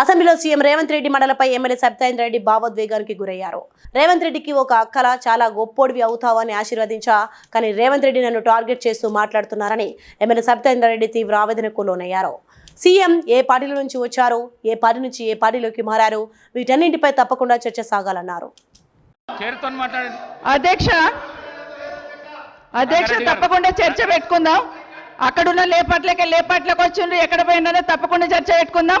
అసెంబ్లీలో సీఎం రేవంత్ రెడ్డి మండలపై ఎమ్మెల్యే సత్యేంద్ర రెడ్డి భావోద్వేగానికి గురయ్యారు. రేవంత్ రెడ్డికి ఒక అక్కల చాలా గొప్పోడివి అవుతావని ఆశీర్వదించా కానీ రేవంత్ రెడ్డి నన్ను టార్గెట్ చేస్తూ మాట్లాడుతున్నారని ఎమ్మెల్యే సత్యేంద్ర రెడ్డి తీవ్ర ఆవేదనకు లోనయ్యారు. సీఎం ఏ పార్టీల నుంచి వచ్చారు ఏ పార్టీ నుంచి ఏ పార్టీలోకి మారారు వీటన్నింటిపై తప్పకుండా చర్చ సాగాలన్నారు. అధ్యక్ష అధ్యక్ష తప్పకుండా చర్చ పెట్టుకుందాం. అక్కడున్న లేపట్లకి లేపట్లకు వచ్చిండ్రు ఎక్కడ పోయిందో తప్పకుండా చర్చ పెట్టుకుందాం.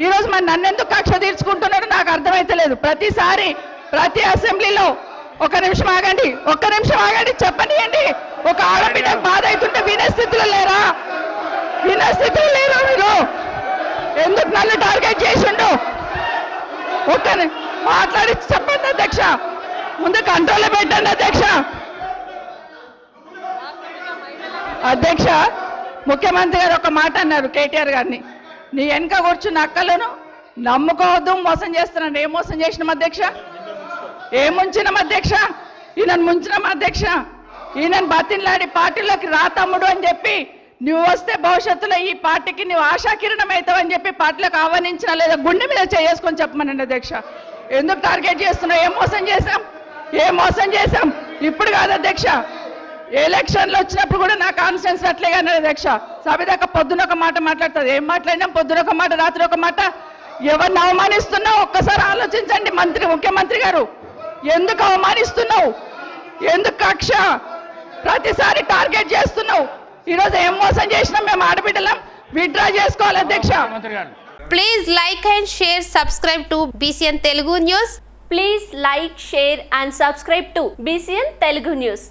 ఈ రోజు మరి నన్నెందుకు కక్ష తీర్చుకుంటున్నారో నాకు అర్థమైతలేదు. ప్రతిసారి ప్రతి అసెంబ్లీలో ఒక నిమిషం ఆగండి ఒక్క నిమిషం ఆగండి చెప్పనియండి. ఒక ఆడబిడ్డ బాధ అవుతుంటే వినే స్థితిలో లేరా? వినే స్థితిలో లేరా మీరు? ఎందుకు నన్ను టార్గెట్ చేసిండు? ఒక్క మాట్లాడి చెప్పండి అధ్యక్ష. ముందు కంట్రోల్ పెట్టండి అధ్యక్ష. అధ్యక్ష ముఖ్యమంత్రి గారు ఒక మాట అన్నారు కేటీఆర్ గారిని. నీ వెనక కూర్చున్న అక్కలను నమ్ముకోవద్దు మోసం చేస్తున్నాను ఏం మోసం చేసిన అధ్యక్ష? ఏం ముంచినాం అధ్యక్ష? ఈయనను ముంచినాం అధ్యక్ష. ఈయనను బతిన్లాడి పార్టీలోకి రా తమ్ముడు అని చెప్పి నువ్వు వస్తే భవిష్యత్తులో ఈ పార్టీకి నువ్వు ఆశాకిరణం అవుతావు అని చెప్పి పార్టీలోకి ఆహ్వానించిన లేదా గుండె మీద చేసుకొని చెప్పమనండి అధ్యక్ష. ఎందుకు టార్గెట్ చేస్తున్నావు? ఏం మోసం చేశాం? ఏం మోసం చేశాం? ఇప్పుడు కాదు అధ్యక్ష. ఎలక్షన్లు వచ్చినప్పుడు కూడా నా కాన్ఫిడెన్స్ అట్లేగా అధ్యక్ష సభ దాకా పొద్దున ఒక మాట మాట్లాడుతుంది. ఏం మాట్లాడినాం పొద్దున ఒక మాట రాత్రి ఒక మాట. ఎవరిని అవమానిస్తున్నావు? ఒక్కసారి ఆలోచించండి. మంత్రి ముఖ్యమంత్రి గారు ఎందుకు అవమానిస్తున్నావు? ఎందుకు కక్ష? ప్రతిసారి టార్గెట్ చేస్తున్నావు. ఈరోజు ఏం మోసం చేసినాం? మేము ఆడబిడ్డలం. విత్డ్రా చేసుకోవాలి అధ్యక్ష. Please like and share, subscribe to BCN Telugu News. Please like, share and subscribe to BCN Telugu News.